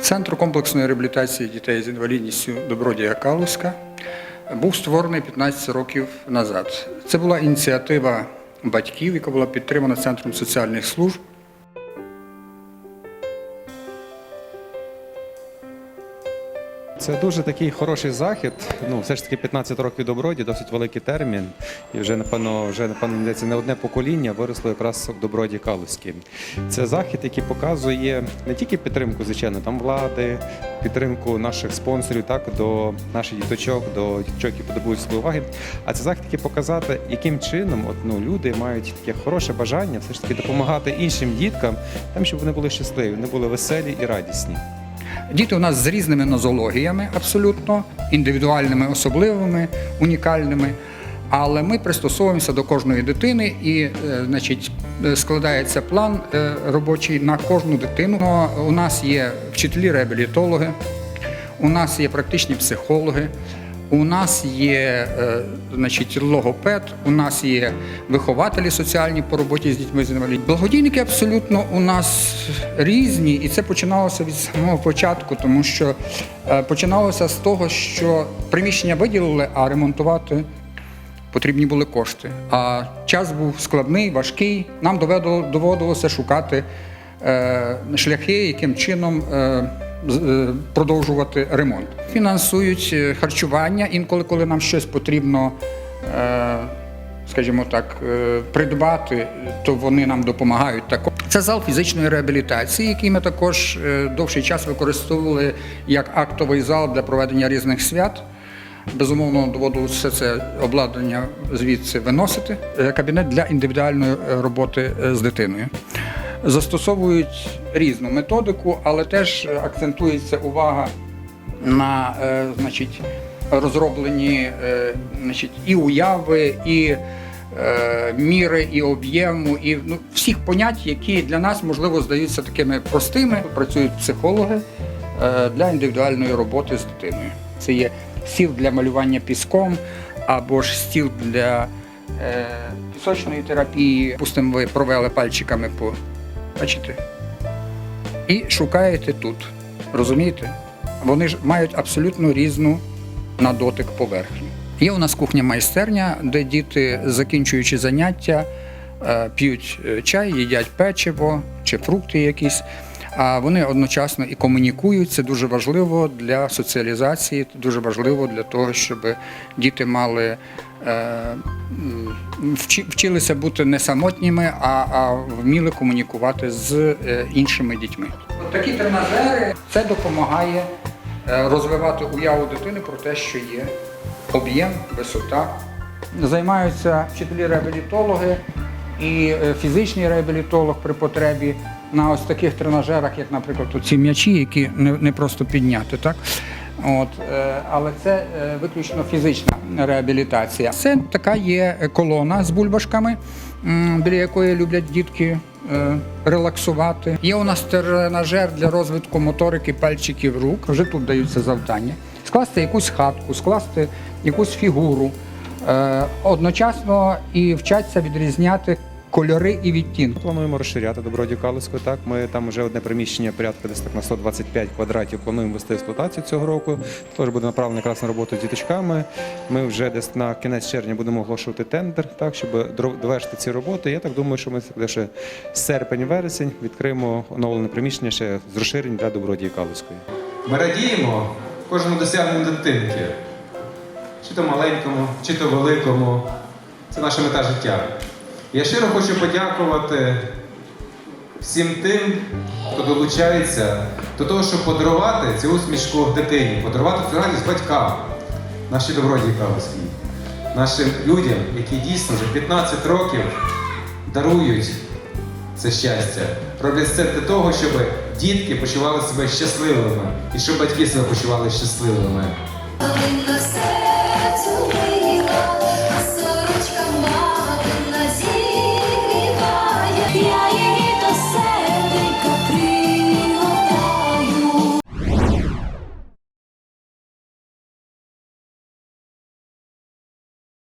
Центр комплексної реабілітації дітей з інвалідністю Добродія Калуська був створений 15 років назад. Це була ініціатива батьків, яка була підтримана Центром соціальних служб. Це дуже такий хороший захід. Ну, все ж таки 15 років доброді, досить великий термін. І вже напевно, вже напевно не одне покоління виросло якраз в доброді Калузькій. Це захід, який показує не тільки підтримку, звичайно, там влади, підтримку наших спонсорів, так до наших діточок, до діточок, які потребують своєї уваги. А це захід, який показати, яким чином от, ну, люди мають таке хороше бажання все ж таки допомагати іншим діткам, там, щоб вони були щасливі, вони були веселі і радісні. Діти у нас з різними нозологіями, абсолютно індивідуальними, особливими, унікальними. Але ми пристосовуємося до кожної дитини і, е, значить, е, складається план е, робочий на кожну дитину. Ну, У нас є вчителі-реабілітологи, у нас є практичні психологи, у нас є е, значить, логопед, у нас є вихователі соціальні по роботі з дітьми з інвалідністю. Благодійники абсолютно у нас різні, і це починалося від самого початку, тому що е, починалося з того, що приміщення виділили, а ремонтувати потрібні були кошти. А час був складний, важкий. Нам доводилося шукати е, шляхи, яким чином е, продовжувати ремонт. Фінансують е, харчування інколи, коли нам щось потрібно. Е, Скажімо так, е, придбати, то вони нам допомагають також. Це зал фізичної реабілітації, який ми також е, довший час використовували як актовий зал для проведення різних свят. Безумовно, доводилося все це обладнання звідси виносити. Е, Кабінет для індивідуальної е, роботи е, з дитиною. Застосовують різну методику, але теж акцентується увага на е, значить, розроблені е, значить, і уяви, і е, міри, і об'єму, і ну, всіх понять, які для нас, можливо, здаються такими простими. Працюють психологи е, для індивідуальної роботи з дитиною. Це є стіл для малювання піском або ж стіл для е, пісочної терапії. Пустимо, ви провели пальчиками по бачите, і шукаєте тут. Розумієте? Вони ж мають абсолютно різну на дотик поверхню. Є у нас кухня-майстерня, де діти, закінчуючи заняття, е, п'ють е, чай, їдять печиво чи фрукти якісь. А вони одночасно і комунікують. Це дуже важливо для соціалізації, дуже важливо для того, щоб діти мали е, вчилися бути не самотніми, а, вміли комунікувати з е, іншими дітьми. От такі тренажери це допомагає е, розвивати уяву дитини про те, що є об'єм, висота. Займаються вчителі-реабілітологи і е, фізичний реабілітолог при потребі на ось таких тренажерах, як, наприклад, ці м'ячі, які не, не просто підняти. Так? От, е, але це е, виключно фізична реабілітація. Це така є колона з бульбашками, біля якої люблять дітки релаксувати. Є у нас тренажер для розвитку моторики пальчиків рук. Вже тут даються завдання. Скласти якусь хатку, скласти якусь фігуру. Одночасно і вчаться відрізняти кольори і відтінки. Плануємо розширяти добродію Калицьку. Так, ми там вже одне приміщення порядка десь так на 125 квадратів плануємо вести в експлуатацію цього року. Теж буде направлено якраз на роботу з діточками. Ми вже десь на кінець червня будемо оголошувати тендер, так щоб довершити ці роботи. Я так думаю, що ми ще серпень-вересень відкриємо оновлене приміщення ще з розширень для добродії Калицької. Ми радіємо кожному досягненню дитинки, чи то маленькому, чи то великому. Це наша мета життя. Я щиро хочу подякувати всім тим, хто долучається до того, щоб подарувати цю усмішку дитині, подарувати цю радість батькам, нашій добродії Калицькій, нашим людям, які дійсно вже 15 років дарують це щастя. Роблять все для того, щоб дітки почували себе щасливими і щоб батьки себе почували щасливими.